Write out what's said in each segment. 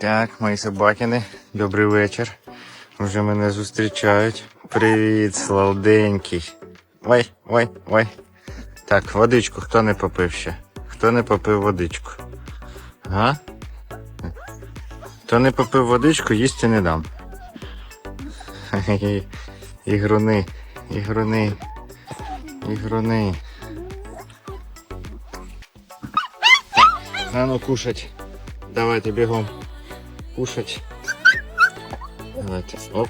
Так, мої собакини, добрий вечір. Вже мене зустрічають. Привіт, сладенький. Ой, ой, ой. Так, водичку, хто не попив ще? Хто не попив водичку? Га? Хто не попив водичку, їсти не дам. Ігруни, ігруни, ігруни. А кушать. Давайте бігом. Кушать. Давайте. Оп.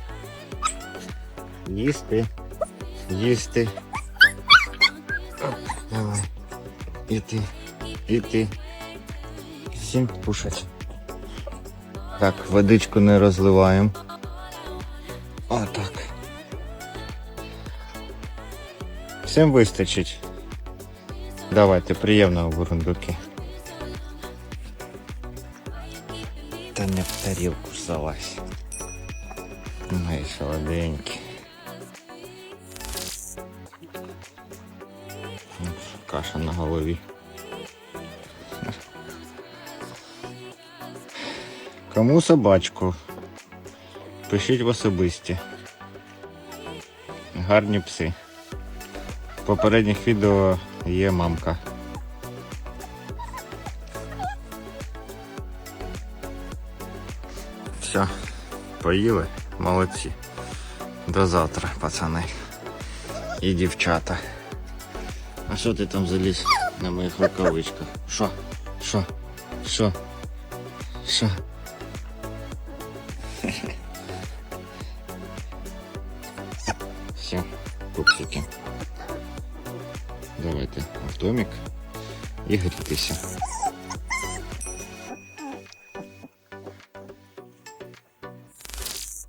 Їсти. Їсти. Оп, давай. І ти. І ти. Всім кушать. Так, водичку не розливаємо. Отак. Всім вистачить. Давайте, приємного бурундуки. Та не в тарілку залазь. Мої солоденькі. Каша на голові. Кому собачку? Пишіть в особисті. Гарні пси. В попередніх відео є мамка. Все, поїли, молодці. До завтра, пацани. І дівчата. А що ти там заліз на моїх рукавичках? Що? Що? Що? Що? Все, пупсики. Давайте в домик і грітися.